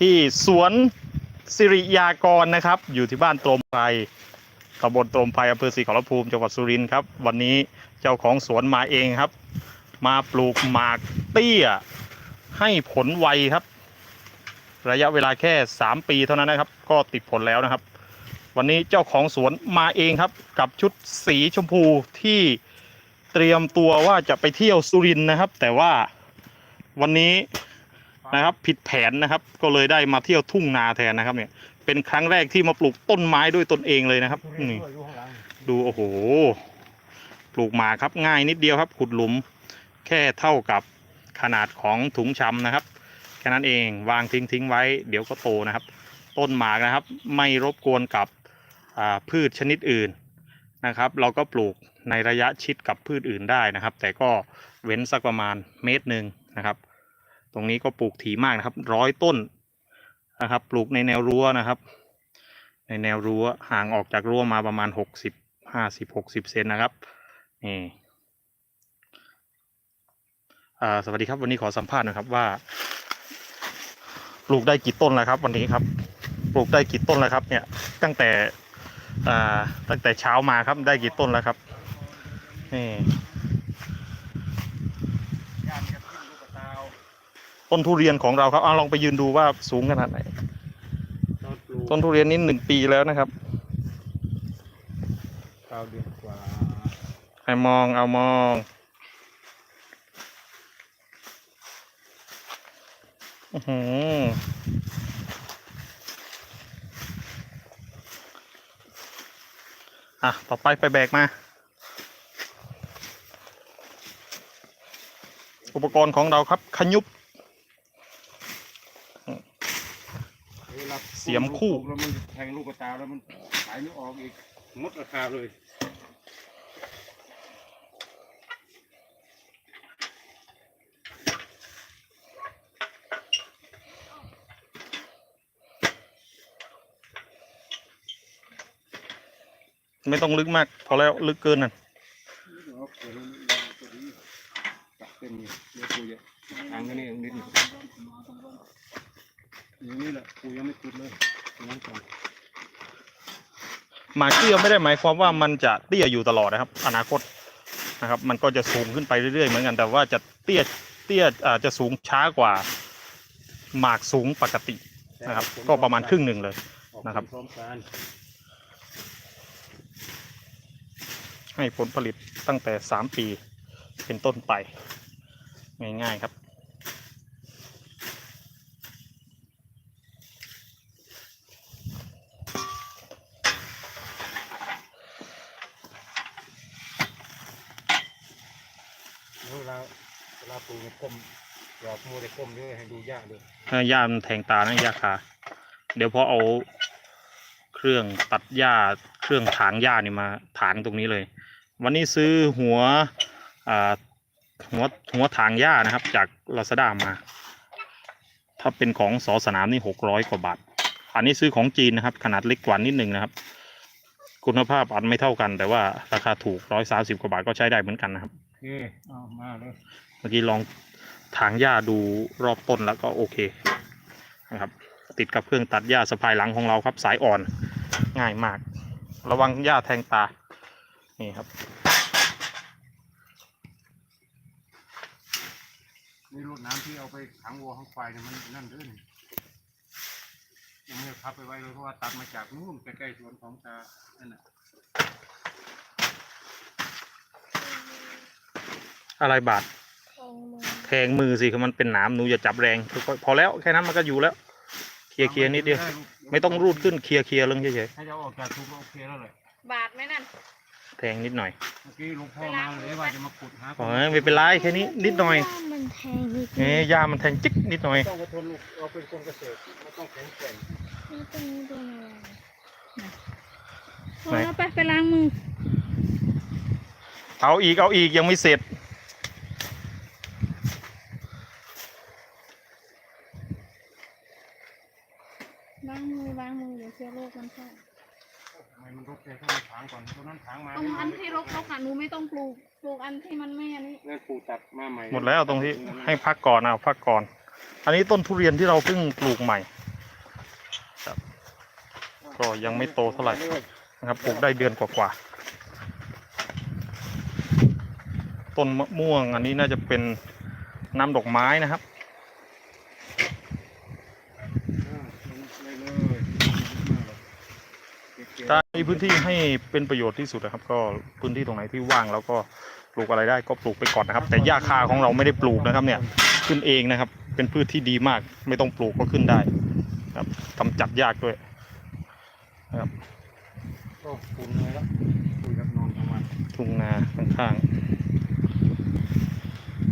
ที่สวนสิริยากรนะครับ อยู่ที่บ้านตรมไพรตำบลตรมไพรอำเภอศรีขอรภูมิจังหวัดสุรินทร์ครับ วันนี้เจ้าของสวนมาเองครับ มาปลูกหมากเตี้ย ให้ผลไวครับ ระยะเวลาแค่ 3 ปีเท่านั้นนะครับ ก็ติดผลแล้วนะครับ วันนี้เจ้าของสวนมาเองครับ กับชุดสีชมพูที่เตรียมตัวว่าจะไปเที่ยวสุรินทร์นะครับ แต่ว่าวันนี้ นะครับ ผิดแผนนะครับ ก็เลยได้มาเที่ยวทุ่งนาแทนนะครับ เนี่ย เป็นครั้งแรกที่มาปลูกต้นไม้ด้วยตนเองเลยนะครับนี่ดูโอ้โห ปลูกหมากครับง่ายนิดเดียวครับ ขุดหลุม แค่เท่ากับขนาดของถุงชำนะครับแค่นั้นเองวางทิ้งทิ้งไว้ เดี๋ยวก็โตนะครับ ต้นหมากนะครับ ไม่รบกวนกับอ่าพืชชนิดอื่นนะครับ เราก็ปลูกในระยะชิดกับพืชอื่นได้นะครับ แต่ก็เว้นสักประมาณเมตรหนึ่งนะครับต รงนี้ก็ปลูกถี่มากนะครับ ร้อยต้นนะครับ ปลูกในแนวรั้วนะครับ ในแนวรั้วห่างออกจากรั้วมาประมาณหกสิบห้าสิบหกสิบเซนนะครับนี่สวัสดีครับวันนี้ขอสัมภาษณ์นะครับว่า ปลูกได้กี่ต้นแล้วครับ วันนี้ครับ ปลูกได้กี่ต้นแล้วครับ เนี่ยตั้งแต่ตั้งแต่เช้ามาครับได้กี่ต้นแล้วครับนี่ ต้นทุเรียนของเราครับเอาลองไปยืนดูว่าสูงขนาดไหน ต้นทุเรียนนี้หนึ่งปีแล้วนะครับเก้าเดือนกว่าให้มองเอามองอื้อหืออะ ต่อไปไปแบกมา อุปกรณ์ของเราครับขยุบ วลา เสียมคู่แล้วมันแทงลูกกระตาแล้วมันขายไม่ออกอีกหมดราคาเลยไม่ต้องลึกมาก พอแล้วลึกเกินน่ะเอาเปิดแล้วมันก็ดีตัดเต็มเลยเดี๋ยวปูจะทางกันนี่เองนิดหนึง อย่างนี้แหละปูยังไม่ติดเลยอย่างนั้นก่อนหมากเตี้ยไม่ได้หมายความว่ามันจะเตี้ยอยู่ตลอดนะครับ อนาคตนะครับ มันก็จะสูงขึ้นไปเรื่อยๆเหมือนกันแต่ว่าจะเตี้ยเตี้ยอาจจะสูงช้ากว่า หมากสูงปกตินะครับ ก็ประมาณครึ่งหนึ่งเลยออกนะครับ พร้อมกันให้ผลผลิตตั้งแต่สามปีเป็นต้นไป ง่ายๆครับ แล้วเวลาเวลาปูมันก้มหยอกมัวแต่ก้มด้วยให้ดูยากด้วยถ้าหญ้ามันแทงตานะหญ้าคาเดี๋ยวพอเอาเครื่องตัดหญ้าเครื่องถางหญ้านี่มาถางตรงนี้เลย วันนี้ซื้อหัวอ่าหัวหัวถางหญ้านะครับ จากลาซาด้ามา ถ้าเป็นของสอสนามนี่หกร้อยกว่าบาท อันนี้ซื้อของจีนนะครับ ขนาดเล็กกว่านิดหนึ่งนะครับ คุณภาพอาจไม่เท่ากัน แต่ว่าราคาถูกร้อยสาสิบกว่าบาทก็ใช้ได้เหมือนกันนะครับ เคเอามาเลยเมื่อกี้ลองถางหญ้าดูรอบต้นแล้วก็โอเคนะครับ ติดกับเครื่องตัดหญ้าสะพายหลังของเราครับ สายอ่อนง่ายมาก ระวังหญ้าแทงตา นี่ครับนี่รถน้ำที่เอาไปขังวัวขังควายเนี่ยมันนั่นเด้อนี่ยังไม่ได้พับไปไว้เลยเพราะว่าตัดมาจากนู่นใกล้ๆสวนของตานั่นน่ะ อะไรบาดแทงมือแทงมือสิคือมันเป็นหนามหนูอย่าจับแรงค่อยๆพอแล้วแค่นั้นมันก็อยู่แล้ว เคลียร์เคลียร์นิดเดียวไม่ต้องรูดขึ้นเคลียร์เคลียร์ลงเฉยให้เราออกจากทุกข์ก็โอเคแล้วเลยบาดไหมนั่นๆแทงนิดหน่อยเมื่อกี้หลวงพ่อมาเลยว่าจะมาขุดหาอ๋อไม่เป็นไรแค่นี้นิดหน่อยมันแทงนิดเอ๊ะหญ้ามันแทงจิ๊กนิดหน่อยต้องอดทนลูกเราเป็นคนเกษตรไม่ต้องแข็งแกร่งนี่ตรงนี้โดนอะไรไหนเอาไปไปล้างมือเอาอีกเอาอีกยังไม่เสร็จ ล้างมือล้างมือเดี๋ยวเชื้อโรคมันเข้าทำไมมันรกเลยถ้ามันถางก่อนตรงนั้นถางมาตรงอันที่รกๆอะหนูไม่ต้องปลูกปลูกอันที่มันไม่อันนี้นั่นปลูกตัดมาใหม่หมดแล้วตรงที่ให้พักก่อนเอาพักก่อน อันนี้ต้นทุเรียนที่เราเพิ่งปลูกใหม่ก็ยังไม่โตเท่าไหร่นะครับปลูกได้เดือนกว่าๆต้นมะม่วงอันนี้น่าจะเป็นน้ำดอกไม้นะครับ อ่าเลยเลย เก็บการมีพื้นที่ให้เป็นประโยชน์ที่สุดนะครับ ก็พื้นที่ตรงไหนที่ว่างแล้วก็ปลูกอะไรได้ก็ปลูกไปก่อนนะครับ แต่หญ้าคาของเราไม่ได้ปลูกนะครับเนี่ยขึ้นเองนะครับ เป็นพืชที่ดีมาก ไม่ต้องปลูกก็ขึ้นได้ครับกำจัดยากด้วยก็คุนเลยละคุยกับนอนทั้งวันทุ่งนาข้าง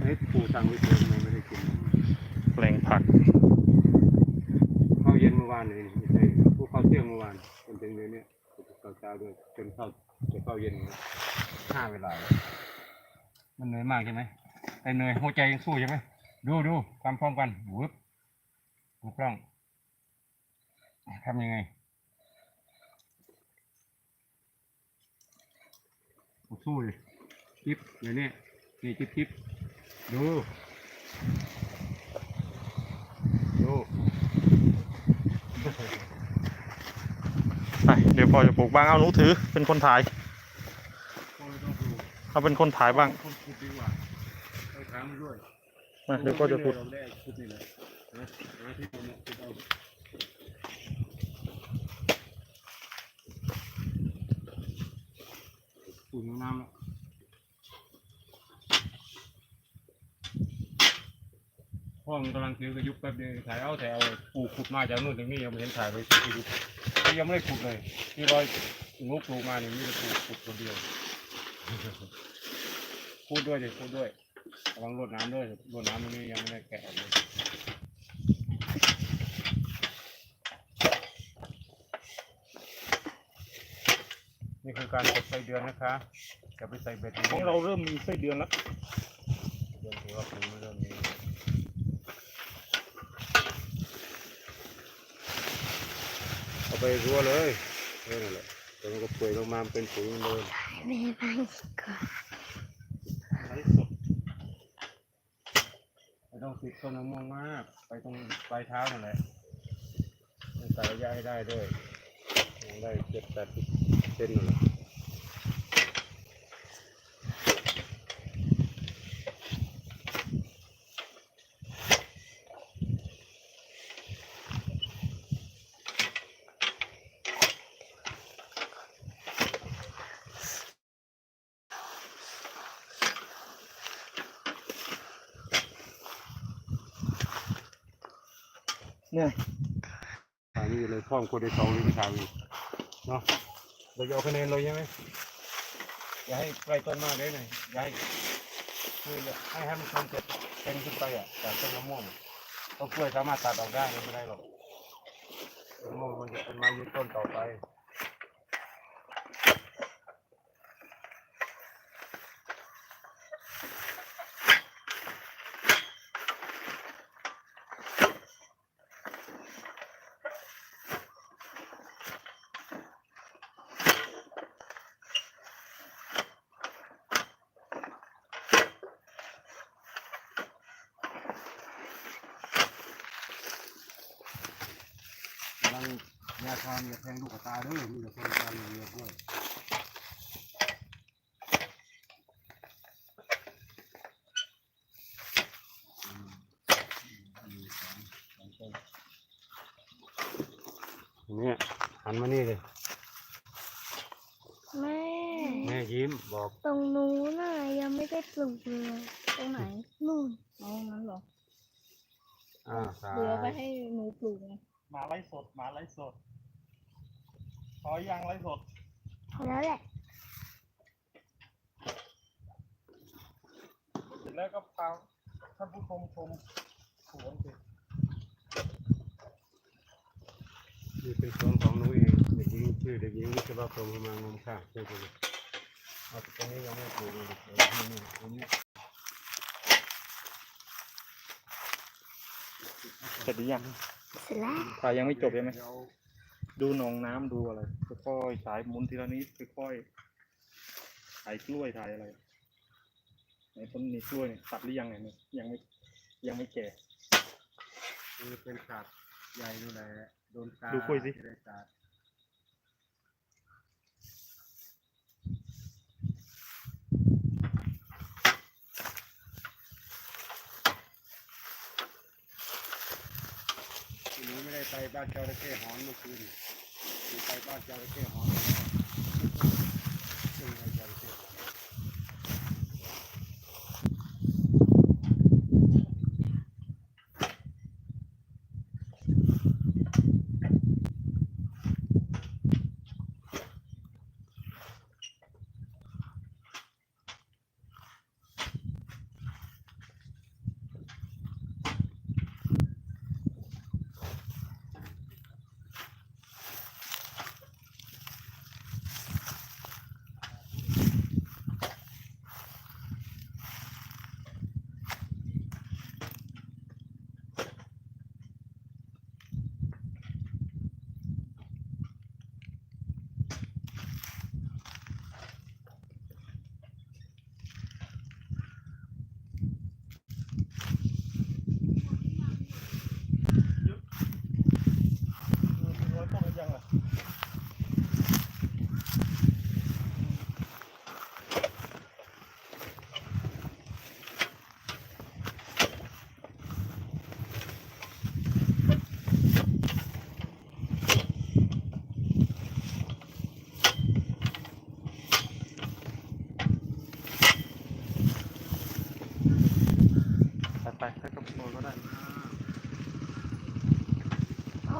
ไอ้ปู่สั่งไว้เถอะทำไมไม่ได้กินๆแปลงผักข้าวเย็นเมื่อวานเลยนี่ไม่ใช่พวกข้าวเที่ยงเมื่อวานจนถึงเดี๋ยวนี้ข้าวเช้าด้วยจนเข้าวจะข้าเย็นห้าเวลา มันเหนื่อยมากใช่ไหมไอ้เหนื่อยหัวใจยังสู้ใช่ไหมดูดูทำพร้อมกันวึบถูกต้องทำยังไงสู้เลยจิ๊บเดี๋ยนี้นี่จิ๊บจิ๊บดู ดู ยวพอจะปลูกบ้างเอาหนูถือ เป็นคนถ่ายก็ไม่ต้องดูเอาเป็นคนถ่ายบ้างคนขุดดีกว่าไปถามมันด้วยมาเดี๋ยวก็จะปลูกเราได้ขุดนี่แหละนะนะที่ผมขุดเอาขุดน้ำแล้วพ่อมันกำลังถือกระยุกแป๊บเดียวถ่ายเอาแต่เอาปูขุดมาจากนู่นถึงนี่ยังไม่เห็นถ่ายไปที่กระยุกที่ ยังไม่ได้ขุดเลย ที่รอยงูปลูกมาเนี่ยมีแต่ปูขุดคนเดียวพูดด้วยเดิพูดด้วยระวังรดน้ำด้วยรดน้ำตรงนี้ยังไม่ได้แกะเลยนี่คือการกดไส้เดือนนะคะจะไปใส่เบ็ดของเราเริ่มมีไส้เดือนแล้วเดือนถือว่าเป็นเริ่มนี้เอา ไปรัวเลยเออนั่นแหละแต่มันก็เปื่อยลงมามันเป็นปุ๋ยเหมือนเดิมแม่ไปก่อนไลฟ์สดไม่ต้องติดต้นมะม่วงมาก ไปตรงปลายเท้านั่นแหละต้องใส่ระยะให้ได้ด้วยต้องได้เจ็ดแปดสิบเซนนั่นแหละ เนี่ยอันนี้เลยพ่อมคนได้สองหรือไม่ทำอีกเนาะเราจะเอาคะแนนเลยใช่ไหมอย่าให้ใกล้ต้นมากเลยหน่อยอย่าให้คือให้ให้มันชนเกิดเป็นขึ้นไปอะจากต้นมะม่วงต้นกล้วยสามารถตัดออกได้ไม่ได้หรอกมะม่วงมันจะเป็นไม้ยืนต้นต่อไป ทางอย่าแทงลูกกระตาด้วยมีแต่คนการเรียนด้วยเนี่ยหันมานี่เลยแม่ แม่ยิ้มบอกตรงนู้นน่ะยังไม่ได้ปลูกเลยตรงไหนนู่นเอางั้นเหรออ่าสาเหลือไปยให้หนูปลูกไงมาไลฟ์สดมาไลฟ์สด ขอยังไลฟ์สดพอแล้วแหละเสร็จแล้วก็พาท่านผู้ชมชมสวนสินี่เป็นสวนของหนูเองเด็กหญิงชื่อเด็กหญิงวิศวกรมมางมค่ะใช่ไหมเอาตรงนี้ยังไม่ปลูกเลยเดี๋ยวนี่ตรงนี้เสร็จหรือยังเสร็จแล้ว ถ่ายยังไม่จบใช่ไหม เดี๋ยว ดูหนองน้ำดูอะไรค่อยๆสายมุนทีละนิดค่อยๆถ่ายกล้วยถ่ายอะไรไในต้นนี้กล้วยเนี่ยตัดหรือยังเนี่ยยังไม่ยังไม่แก่คือเป็นตัดใหญ่ดูแลโดนตาดูกล้วยสิไม่ได้ไปบ้านเจ้าระเข้หอนเมื่อคืน นี่ไปบ้านจระเข้หอนซึ่งไอ้จระเข้หอน ไปไปไปกับโมก็ได้ ถ่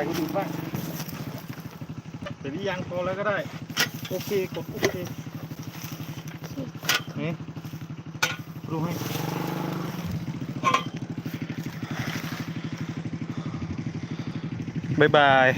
ายก็ดูบ้างเดี๋ยวนี้ยังพอแล้วก็ได้ โอเค กดโอเคนี่ดูให้บายบาย